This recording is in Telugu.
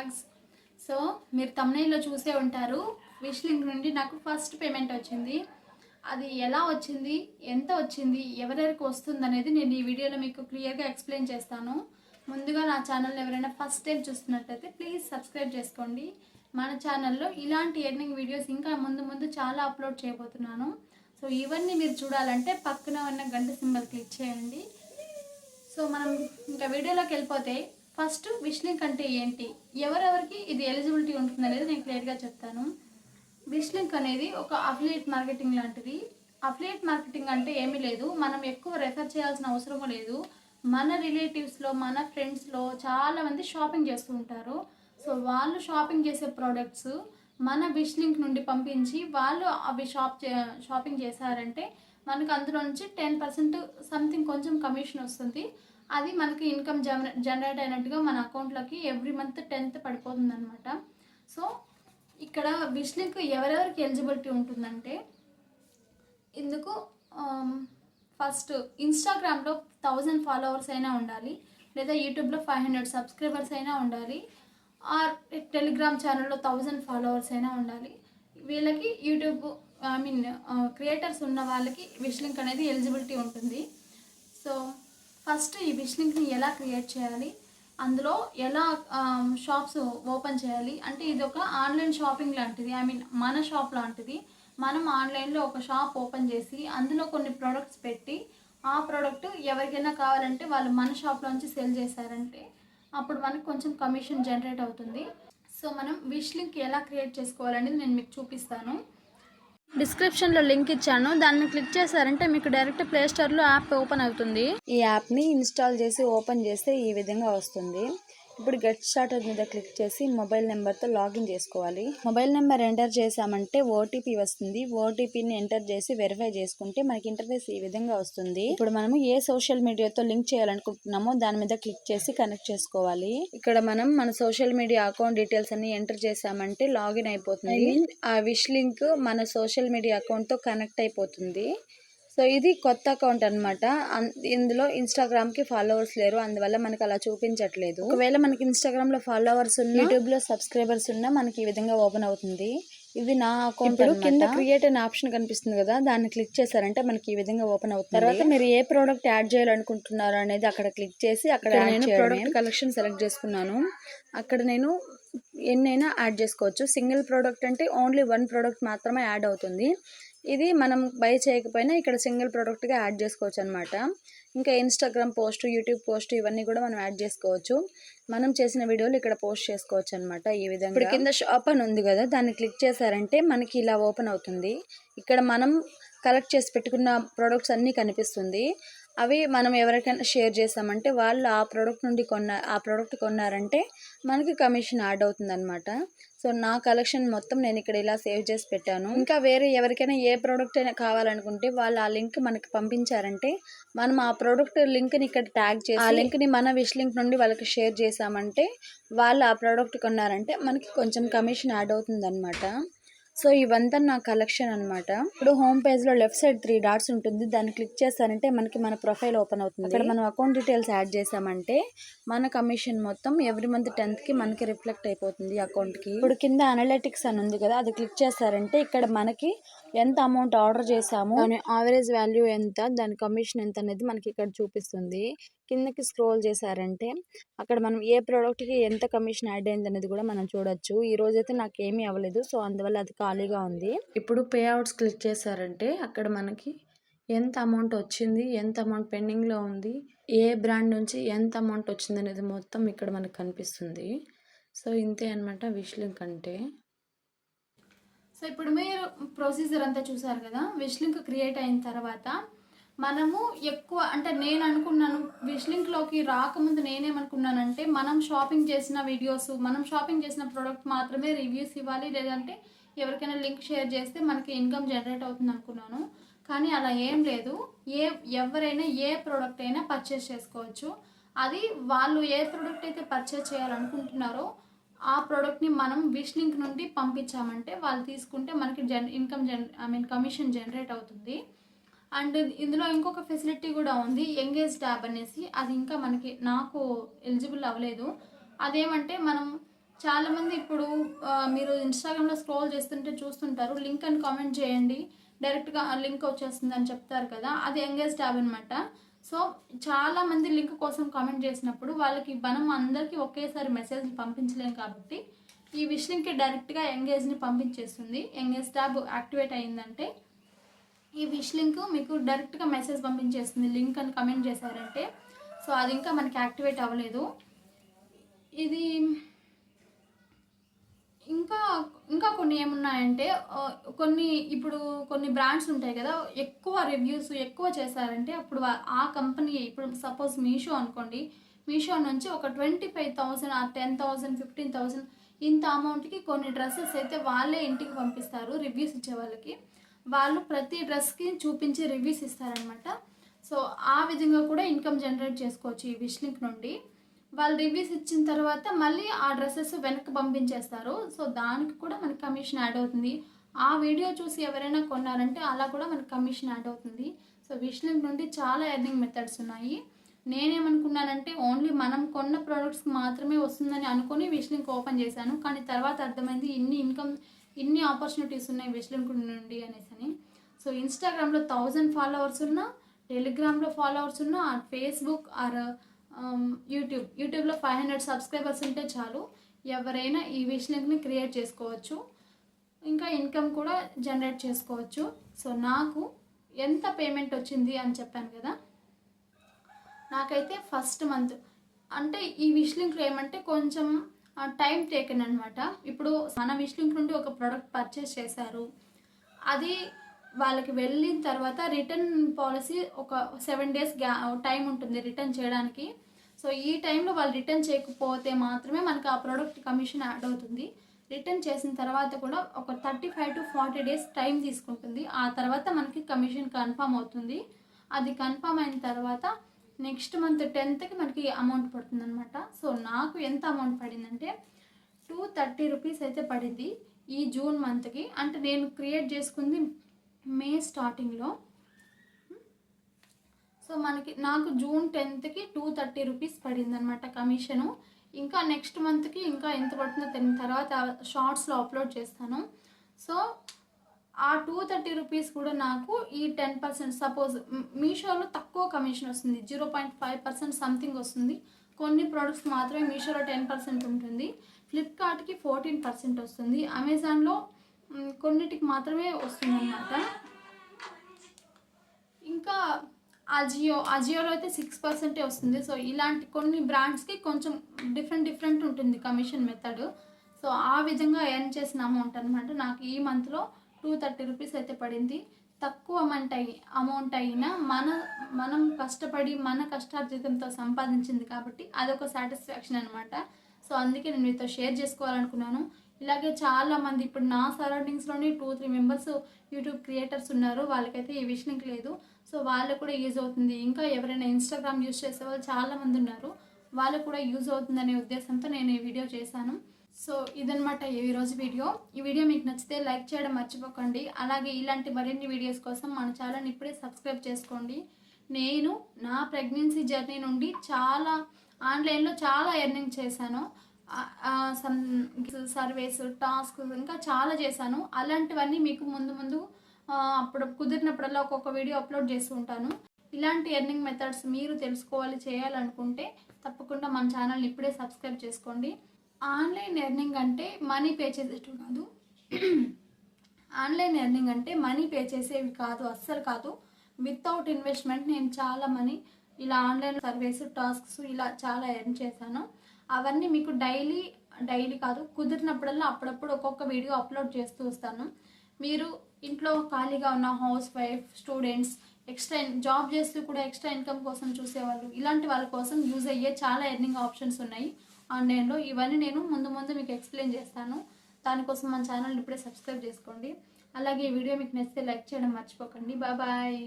బ్యాగ్స్ సో మీరు తమ్నైల్లో చూసే ఉంటారు. విష్ లింక్ నుండి నాకు ఫస్ట్ పేమెంట్ వచ్చింది. అది ఎలా వచ్చింది? ఎంత వచ్చింది? ఎవరెవరికి వస్తుంది అనేది నేను ఈ వీడియోలో మీకు క్లియర్గా ఎక్స్ప్లెయిన్ చేస్తాను. ముందుగా నా ఛానల్ ఎవరైనా ఫస్ట్ టైం చూస్తున్నట్లయితే ప్లీజ్ సబ్స్క్రైబ్ చేసుకోండి. మన ఛానల్లో ఇలాంటి ఎర్నింగ్ వీడియోస్ ఇంకా ముందు ముందు చాలా అప్లోడ్ చేయబోతున్నాను. సో ఇవన్నీ మీరు చూడాలంటే పక్కన ఉన్న గంట సింబల్ క్లిక్ చేయండి. సో మనం ఇంకా వీడియోలోకి వెళ్ళిపోతే ఫస్ట్ విష్ లింక్ అంటే ఏంటి? ఎవరెవరికి ఇది ఎలిజిబిలిటీ ఉంటుంది అనేది నేను క్లియర్గా చెప్తాను. విష్ లింక్ అనేది ఒక అఫిలియేట్ మార్కెటింగ్ లాంటిది. అఫిలియేట్ మార్కెటింగ్ అంటే ఏమీ లేదు. మనం ఎక్కువ రెఫర్ చేయాల్సిన అవసరం లేదు. మన రిలేటివ్స్లో మన ఫ్రెండ్స్లో చాలామంది షాపింగ్ చేస్తూ ఉంటారు. సో వాళ్ళు షాపింగ్ చేసే ప్రోడక్ట్స్ మన విష్ లింక్ నుండి పంపించి వాళ్ళు అవి షాప్ చే- షాపింగ్ చేశారంటే మనకు అందులో నుంచి టెన్ పర్సెంట్ సంథింగ్ కొంచెం కమిషన్ వస్తుంది. అది మనకి ఇన్కమ్ జన జనరేట్ అయినట్టుగా మన అకౌంట్లోకి ఎవ్రీ మంత్ టెన్త్ పడిపోతుంది అనమాట సో ఇక్కడ విష్ లింక్ ఎవరెవరికి ఎలిజిబిలిటీ ఉంటుందంటే ఇందుకు ఫస్ట్ ఇన్స్టాగ్రామ్లో థౌజండ్ ఫాలోవర్స్ అయినా ఉండాలి లేదా యూట్యూబ్లో ఫైవ్ హండ్రెడ్ సబ్స్క్రైబర్స్ అయినా ఉండాలి ఆర్ టెలిగ్రామ్ ఛానల్లో థౌజండ్ ఫాలోవర్స్ అయినా ఉండాలి. వీళ్ళకి యూట్యూబ్ ఐ మీన్ క్రియేటర్స్ ఉన్న వాళ్ళకి విష్ లింక్ అనేది ఎలిజిబిలిటీ ఉంటుంది. సో ఫస్ట్ ఈ విష్ లింక్ని ఎలా క్రియేట్ చేయాలి? అందులో ఎలా షాప్స్ ఓపెన్ చేయాలి? అంటే ఇది ఒక ఆన్లైన్ షాపింగ్ లాంటిది. ఐ మీన్ మన షాప్ లాంటిది. మనం ఆన్లైన్లో ఒక షాప్ ఓపెన్ చేసి అందులో కొన్ని ప్రోడక్ట్స్ పెట్టి ఆ ప్రోడక్ట్ ఎవరికైనా కావాలంటే వాళ్ళు మన షాప్లోంచి సెల్ చేశారంటే అప్పుడు మనకు కొంచెం కమిషన్ జనరేట్ అవుతుంది. సో మనం విష్ లింక్ ఎలా క్రియేట్ చేసుకోవాలనేది నేను మీకు చూపిస్తాను. డిస్క్రిప్షన్లో లింక్ ఇచ్చాను. దాన్ని క్లిక్ చేశారంటే మీకు డైరెక్ట్ ప్లే స్టోర్లో యాప్ ఓపెన్ అవుతుంది. ఈ యాప్ని ఇన్స్టాల్ చేసి ఓపెన్ చేస్తే ఈ విధంగా వస్తుంది. ఇప్పుడు గెట్ స్టార్టర్ మీద క్లిక్ చేసి మొబైల్ నెంబర్తో లాగిన్ చేసుకోవాలి. మొబైల్ నెంబర్ ఎంటర్ చేసామంటే ఓటీపీ వస్తుంది. ఓటీపీని ఎంటర్ చేసి వెరిఫై చేసుకుంటే మనకి ఇంటర్ఫేస్ ఈ విధంగా వస్తుంది. ఇప్పుడు మనము ఏ సోషల్ మీడియాతో లింక్ చేయాలనుకుంటున్నామో దాని మీద క్లిక్ చేసి కనెక్ట్ చేసుకోవాలి. ఇక్కడ మనం మన సోషల్ మీడియా అకౌంట్ డీటెయిల్స్ అన్ని ఎంటర్ చేసామంటే లాగిన్ అయిపోతుంది. ఆ విష్ లింక్ మన సోషల్ మీడియా అకౌంట్తో కనెక్ట్ అయిపోతుంది. సో ఇది కొత్త అకౌంట్ అనమాట ఇందులో ఇన్స్టాగ్రామ్కి ఫాలోవర్స్ లేరు. అందువల్ల మనకి అలా చూపించట్లేదు. ఒకవేళ మనకి ఇన్స్టాగ్రామ్లో ఫాలోవర్స్ ఉన్న యూట్యూబ్లో సబ్స్క్రైబర్స్ ఉన్నా మనకి ఈ విధంగా ఓపెన్ అవుతుంది. ఇది నా అకౌంట్ కింద క్రియేట్ అనే ఆప్షన్ కనిపిస్తుంది కదా దాన్ని క్లిక్ చేశారంటే మనకి ఈ విధంగా ఓపెన్ అవుతుంది. తర్వాత మీరు ఏ ప్రోడక్ట్ యాడ్ చేయాలనుకుంటున్నారు అనేది అక్కడ క్లిక్ చేసి అక్కడ నేను ప్రోడక్ట్ కలెక్షన్ సెలెక్ట్ చేసుకున్నాను. అక్కడ నేను ఎన్నైనా యాడ్ చేసుకోవచ్చు. సింగిల్ ప్రోడక్ట్ అంటే ఓన్లీ వన్ ప్రోడక్ట్ మాత్రమే యాడ్ అవుతుంది. ఇది మనం బై చేయకపోయినా ఇక్కడ సింగిల్ ప్రోడక్ట్గా యాడ్ చేసుకోవచ్చు అనమాట ఇంకా ఇన్స్టాగ్రామ్ పోస్ట్ యూట్యూబ్ పోస్ట్ ఇవన్నీ కూడా మనం యాడ్ చేసుకోవచ్చు. మనం చేసిన వీడియోలు ఇక్కడ పోస్ట్ చేసుకోవచ్చు అనమాట ఈ విధంగా. ఇప్పుడు కింద షాప్ అని ఉంది కదా దాన్ని క్లిక్ చేశారంటే మనకి ఇలా ఓపెన్ అవుతుంది. ఇక్కడ మనం కలెక్ట్ చేసి పెట్టుకున్న ప్రోడక్ట్స్ అన్నీ కనిపిస్తుంది. అవి మనం ఎవరికైనా షేర్ చేసామంటే వాళ్ళు ఆ ప్రోడక్ట్ నుండి కొన్న ఆ ప్రోడక్ట్ కొన్నారంటే మనకి కమిషన్ యాడ్ అవుతుంది అనమాట సో నా కలెక్షన్ మొత్తం నేను ఇక్కడ ఇలా సేవ్ చేసి పెట్టాను. ఇంకా వేరే ఎవరికైనా ఏ ప్రోడక్ట్ అయినా కావాలనుకుంటే వాళ్ళు ఆ లింక్ మనకి పంపించారంటే మనం ఆ ప్రోడక్ట్ లింక్ని ఇక్కడ ట్యాగ్ చేసి ఆ లింక్ని మన విష్ లింక్ నుండి వాళ్ళకి షేర్ చేసామంటే వాళ్ళు ఆ ప్రోడక్ట్ కొన్నారంటే మనకి కొంచెం కమిషన్ యాడ్ అవుతుంది అనమాట సో ఇవంతా నా కలెక్షన్ అనమాట ఇప్పుడు హోమ్ పేజ్లో లెఫ్ట్ సైడ్ త్రీ డాట్స్ ఉంటుంది. దాన్ని క్లిక్ చేస్తానంటే మనకి మన ప్రొఫైల్ ఓపెన్ అవుతుంది. ఇక్కడ మనం అకౌంట్ డీటెయిల్స్ యాడ్ చేసామంటే మన కమిషన్ మొత్తం ఎవ్రీ మంత్ టెన్త్కి మనకి రిఫ్లెక్ట్ అయిపోతుంది అకౌంట్కి ఇప్పుడు కింద అనలిటిక్స్ అని ఉంది కదా అది క్లిక్ చేస్తారంటే ఇక్కడ మనకి ఎంత అమౌంట్ ఆర్డర్ చేసాము దాని ఆవరేజ్ వాల్యూ ఎంత? దాని కమిషన్ ఎంత అనేది మనకి ఇక్కడ చూపిస్తుంది. కిందకి స్క్రోల్ చేశారంటే అక్కడ మనం ఏ ప్రోడక్ట్కి ఎంత కమిషన్ యాడ్ అయింది అనేది కూడా మనం చూడొచ్చు. ఈ రోజైతే నాకు ఏమీ అవ్వలేదు సో అందువల్ల అది ఖాళీగా ఉంది. ఇప్పుడు పే అవుట్స్ క్లిక్ చేశారంటే అక్కడ మనకి ఎంత అమౌంట్ వచ్చింది ఎంత అమౌంట్ పెండింగ్లో ఉంది ఏ బ్రాండ్ నుంచి ఎంత అమౌంట్ వచ్చింది అనేది మొత్తం ఇక్కడ మనకు కనిపిస్తుంది. సో ఇంతే అనమాట విష్ లింక్ అంటే. సో ఇప్పుడు మీరు ప్రొసీజర్ అంతా చూసారు కదా? విష్ లింక్ క్రియేట్ అయిన తర్వాత మనము ఎక్కువ అంటే నేను అనుకున్నాను విష్ లింక్లోకి రాకముందు నేనేమనుకున్నానంటే మనం షాపింగ్ చేసిన వీడియోస్ మనం షాపింగ్ చేసిన ప్రోడక్ట్ మాత్రమే రివ్యూస్ ఇవ్వాలి లేదంటే ఎవరికైనా లింక్ షేర్ చేస్తే మనకి ఇన్కమ్ జనరేట్ అవుతుంది అనుకున్నాను. కానీ అలా ఏం లేదు. ఏ ఎవరైనా ఏ ప్రోడక్ట్ అయినా పర్చేస్ చేసుకోవచ్చు. అది వాళ్ళు ఏ ప్రోడక్ట్ అయితే పర్చేస్ చేయాలనుకుంటున్నారో ఆ ప్రోడక్ట్ని మనం విష్ లింక్ నుండి పంపించామంటే వాళ్ళు తీసుకుంటే మనకి జన్ ఇన్కమ్ జన్ ఐ మీన్ కమిషన్ జనరేట్ అవుతుంది. అండ్ ఇందులో ఇంకొక ఫెసిలిటీ కూడా ఉంది ఎంగేజ్ ట్యాబ్ అనేసి. అది ఇంకా మనకి నాకు ఎలిజిబుల్ అవ్వలేదు. అదేమంటే మనం చాలామంది ఇప్పుడు మీరు ఇన్స్టాగ్రామ్లో స్క్రోల్ చేస్తుంటే చూస్తుంటారు లింక్ అని కామెంట్ చేయండి. డైరెక్ట్గా లింక్ వచ్చేస్తుంది అని చెప్తారు కదా అది ఎంగేజ్ ట్యాబ్ అనమాట సో చాలా మంది లింక్ కోసం కామెంట్ చేసినప్పుడు వాళ్ళకి మనం అందరికీ ఒకేసారి మెసేజ్ పంపించలేం కాబట్టి ఈ విష్ లింక్కి డైరెక్ట్గా ఎంగేజ్ని పంపించేస్తుంది. ఎంగేజ్ ట్యాబ్ యాక్టివేట్ అయిందంటే ఈ విష్ లింక్ మీకు డైరెక్ట్గా మెసేజ్ పంపించేస్తుంది. లింక్ అని కమెంట్ చేశారంటే సో అది ఇంకా మనకి యాక్టివేట్ అవ్వలేదు. ఇది ఇంకా ఇంకా కొన్ని ఏమున్నాయంటే కొన్ని ఇప్పుడు కొన్ని బ్రాండ్స్ ఉంటాయి కదా ఎక్కువ రివ్యూస్ ఎక్కువ చేశారంటే అప్పుడు ఆ కంపెనీ ఇప్పుడు సపోజ్ మీషో అనుకోండి మీషో నుంచి ఒక ట్వంటీ ఫైవ్ థౌసండ్ ఆ టెన్ థౌసండ్ ఫిఫ్టీన్ థౌసండ్ ఇంత అమౌంట్కి కొన్ని డ్రెస్సెస్ అయితే వాళ్ళే ఇంటికి పంపిస్తారు రివ్యూస్ ఇచ్చే వాళ్ళకి. వాళ్ళు ప్రతి డ్రెస్కి చూపించి రివ్యూస్ ఇస్తారనమాట సో ఆ విధంగా కూడా ఇన్కమ్ జనరేట్ చేసుకోవచ్చు ఈ విష్ లింక్ నుండి. వాళ్ళు రివ్యూస్ ఇచ్చిన తర్వాత మళ్ళీ ఆ డ్రెస్సెస్ వెనక్కి పంపించేస్తారు. సో దానికి కూడా మనకి కమిషన్ యాడ్ అవుతుంది. ఆ వీడియో చూసి ఎవరైనా కొన్నారంటే అలా కూడా మనకి కమిషన్ యాడ్ అవుతుంది. సో విష్లింక్ నుండి చాలా ఎర్నింగ్ మెథడ్స్ ఉన్నాయి. నేనేమనుకున్నానంటే ఓన్లీ మనం కొన్న ప్రోడక్ట్స్కి మాత్రమే వస్తుందని అనుకొని విష్లింక్ ఓపెన్ చేశాను. కానీ తర్వాత అర్థమైంది ఇన్ని ఇన్కమ్ ఇన్ని ఆపర్చునిటీస్ ఉన్నాయి విష్లింక్ నుండి అనేసి అని. సో ఇన్స్టాగ్రామ్లో థౌజండ్ ఫాలోవర్స్ ఉన్నా టెలిగ్రామ్లో ఫాలోవర్స్ ఉన్నా ఫేస్బుక్ ఆర్ యూట్యూబ్ యూట్యూబ్లో ఫైవ్ హండ్రెడ్ సబ్స్క్రైబర్స్ ఉంటే చాలు. ఎవరైనా ఈ విష్ లింక్ని క్రియేట్ చేసుకోవచ్చు. ఇంకా ఇన్కమ్ కూడా జనరేట్ చేసుకోవచ్చు. సో నాకు ఎంత పేమెంట్ వచ్చింది అని చెప్పాను కదా? నాకైతే ఫస్ట్ మంత్ అంటే ఈ విష్ లింక్లో ఏమంటే కొంచెం టైం టేకన్ అనమాట ఇప్పుడు మన విష్ లింక్ నుండి ఒక ప్రోడక్ట్ పర్చేస్ చేశారు. అది వాళ్ళకి వెళ్ళిన తర్వాత రిటర్న్ పాలసీ ఒక సెవెన్ డేస్ గ్యా టైం ఉంటుంది రిటర్న్ చేయడానికి. సో ఈ టైంలో వాళ్ళు రిటర్న్ చేయకపోతే మాత్రమే మనకి ఆ ప్రోడక్ట్ కమిషన్ యాడ్ అవుతుంది. రిటర్న్ చేసిన తర్వాత కూడా ఒక thirty five to forty days time తీసుకుంటుంది. ఆ తర్వాత మనకి కమిషన్ కన్ఫర్మ్ అవుతుంది. అది కన్ఫర్మ్ అయిన తర్వాత నెక్స్ట్ మంత్ టెన్త్కి మనకి అమౌంట్ పడుతుంది అనమాట సో నాకు ఎంత అమౌంట్ పడిందంటే టూ థర్టీ రూపీస్ అయితే పడింది ఈ జూన్ మంత్కి. అంటే నేను క్రియేట్ చేసుకుంది మే స్టార్టింగ్లో. సో మనకి నాకు జూన్ టెన్త్కి టూ థర్టీ రూపీస్ పడింది అనమాట కమిషను. ఇంకా నెక్స్ట్ మంత్కి ఇంకా ఎంత పడుతుందో తెలియని తర్వాత షార్ట్స్లో అప్లోడ్ చేస్తాను. సో ఆ టూ థర్టీ రూపీస్ కూడా నాకు ఈ టెన్ పర్సెంట్ సపోజ్ మీషోలో తక్కువ కమిషన్ వస్తుంది. Zero point five percent something వస్తుంది. కొన్ని ప్రోడక్ట్స్ మాత్రమే మీషోలో టెన్ పర్సెంట్ ఉంటుంది. ఫ్లిప్కార్ట్కి ఫోర్టీన్ పర్సెంట్ వస్తుంది. అమెజాన్లో కొన్నిటికి మాత్రమే వస్తుందన్నమాట. ఇంకా అజియో అజియోలో అయితే సిక్స్ పర్సెంటే వస్తుంది. సో ఇలాంటి కొన్ని బ్రాండ్స్కి కొంచెం డిఫరెంట్ డిఫరెంట్ ఉంటుంది కమిషన్ మెథడ్ సో ఆ విధంగా ఎర్న్ చేసిన అమౌంట్ అనమాట నాకు ఈ మంత్లో టూ థర్టీ రూపీస్ అయితే పడింది. తక్కువ అమౌంట్ అయి అమౌంట్ అయినా మన మనం కష్టపడి మన కష్టార్జితంతో సంపాదించింది కాబట్టి అదొక సాటిస్ఫాక్షన్ అనమాట సో అందుకే నేను మీతో షేర్ చేసుకోవాలనుకున్నాను. ఇలాగే చాలా మంది ఇప్పుడు నా సరౌండింగ్స్లోనే two three members YouTube creators ఉన్నారు. వాళ్ళకైతే ఈ విషయం లేదు. సో వాళ్ళకు కూడా యూజ్ అవుతుంది. ఇంకా ఎవరైనా ఇన్స్టాగ్రామ్ యూజ్ చేసే వాళ్ళు చాలా మంది ఉన్నారు. వాళ్ళకు కూడా యూజ్ అవుతుందనే ఉద్దేశంతో నేను ఈ వీడియో చేశాను. సో ఇదనమాట ఈ రోజు వీడియో ఈ వీడియో మీకు నచ్చితే లైక్ చేయడం మర్చిపోకండి. అలాగే ఇలాంటి మరిన్ని వీడియోస్ కోసం మన ఛానల్ ఇప్పుడే సబ్స్క్రైబ్ చేసుకోండి. నేను నా ప్రెగ్నెన్సీ జర్నీ నుండి చాలా ఆన్లైన్లో చాలా ఎర్నింగ్ చేశాను. సమ్ సర్వేస్ టాస్క్ ఇంకా చాలా చేశాను. అలాంటివన్నీ మీకు ముందు ముందు అప్పుడు కుదిరినప్పుడల్లా ఒక్కొక్క వీడియో అప్లోడ్ చేస్తూ ఉంటాను. ఇలాంటి ఎర్నింగ్ మెథడ్స్ మీరు తెలుసుకోవాలి చేయాలనుకుంటే తప్పకుండా మన ఛానల్ని ఇప్పుడే సబ్స్క్రైబ్ చేసుకోండి. ఆన్లైన్ ఎర్నింగ్ అంటే మనీ పే చేసేట్టు కాదు. ఆన్లైన్ ఎర్నింగ్ అంటే మనీ పే చేసేవి కాదు అస్సలు కాదు. వితౌట్ ఇన్వెస్ట్మెంట్ నేను చాలా మనీ ఇలా ఆన్లైన్ సర్వీస్ టాస్క్స్ ఇలా చాలా ఎర్న్ చేశాను. అవన్నీ మీకు డైలీ డైలీ కాదు కుదిరినప్పుడల్లా అప్పుడప్పుడు ఒక్కొక్క వీడియో అప్లోడ్ చేస్తూ వస్తాను. మీరు ఇంట్లో ఖాళీగా ఉన్న housewife students extra job చేస్తూ కూడా ఎక్స్ట్రా ఇన్కమ్ కోసం చూసేవాళ్ళు. ఇలాంటి వాళ్ళ కోసం యూజ్ అయ్యే చాలా ఎర్నింగ్ ఆప్షన్స్ ఉన్నాయి ఆన్లైన్లో. ఇవన్నీ నేను ముందు ముందు మీకు ఎక్స్ప్లెయిన్ చేస్తాను. దానికోసం మన ఛానల్ ఇప్పుడే సబ్స్క్రైబ్ చేసుకోండి. అలాగే ఈ వీడియో మీకు నచ్చితే లైక్ చేయడం మర్చిపోకండి. బాయ్.